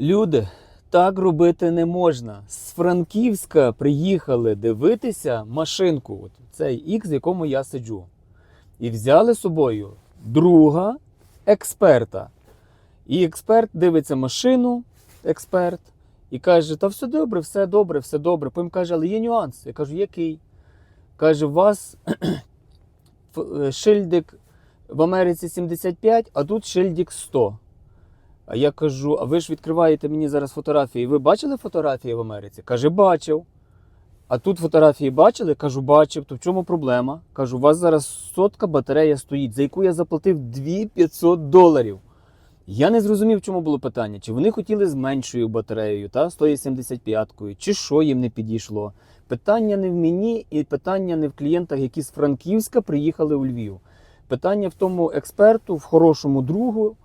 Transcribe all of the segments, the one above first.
Люди, так робити не можна. З Франківська приїхали дивитися машинку, от цей X, в якому я сиджу. І взяли з собою друга експерта. І експерт дивиться машину, експерт, і каже: Та все добре, все добре, все добре. Потім каже, але є нюанс. Я кажу, який? Каже, у вас е, шильдик в Америці 75, а тут шильдик 100. А я кажу: а ви ж відкриваєте мені зараз фотографії. Ви бачили фотографії в Америці? Каже, бачив. А тут фотографії бачили? Кажу, бачив. То в чому проблема? Кажу, у вас зараз сотка батарея стоїть, за яку я заплатив 2500 доларів. Я не зрозумів, в чому було питання. Чи вони хотіли з меншою батареєю, та, з тою 75-кою, чи що їм не підійшло. Питання не в мені і питання не в клієнтах, які з Франківська приїхали у Львів. Питання в тому експерту, в хорошому другу,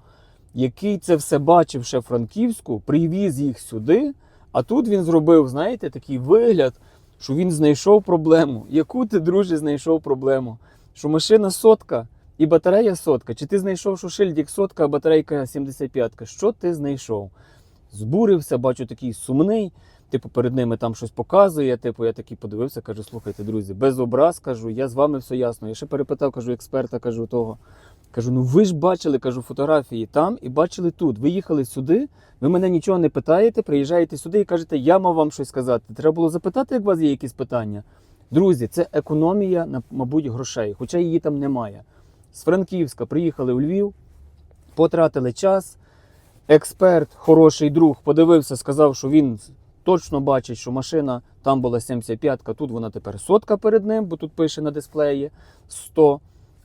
який це все бачив ще Франківську, привіз їх сюди, а тут він зробив, знаєте, такий вигляд, що він знайшов проблему. Яку ти, друже, знайшов проблему? Що машина сотка і батарея сотка. Чи ти знайшов, що шильдик сотка, а батарейка 75? Що ти знайшов? Збурився, бачу, такий сумний. Типу, перед ними там щось показує. Типу, я такий подивився, кажу, слухайте, друзі, без образ кажу, я з вами все ясно. Я ще перепитав, кажу, експерта, кажу того. Кажу, ну ви ж бачили, кажу, фотографії там і бачили тут. Ви їхали сюди, ви мене нічого не питаєте, приїжджаєте сюди і кажете, я мав вам щось сказати. Треба було запитати, як у вас є якісь питання. Друзі, це економія, мабуть, грошей, хоча її там немає. З Франківська приїхали у Львів, потратили час. Експерт, хороший друг, подивився, сказав, що він точно бачить, що машина там була 75-ка, тут вона тепер сотка перед ним, бо тут пише на дисплеї 100.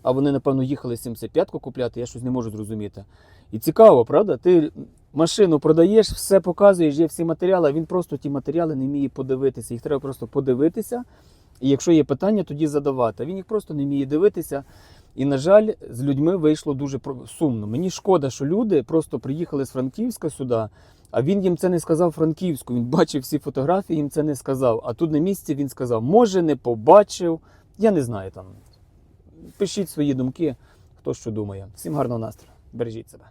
А вони, напевно, їхали 75-ку купляти, я щось не можу зрозуміти. І цікаво, правда? Ти машину продаєш, все показуєш, є всі матеріали, а він просто ті матеріали не вміє подивитися. Їх треба просто подивитися. І якщо є питання, тоді задавати. Він їх просто не вміє дивитися. І, на жаль, з людьми вийшло дуже сумно. Мені шкода, що люди просто приїхали з Франківська сюди, а він їм це не сказав Франківську. Він бачив всі фотографії, їм це не сказав. А тут на місці він сказав, може, не побачив. Я не знаю там. Пишіть свої думки, хто що думає. Всім гарного настрою. Бережіть себе.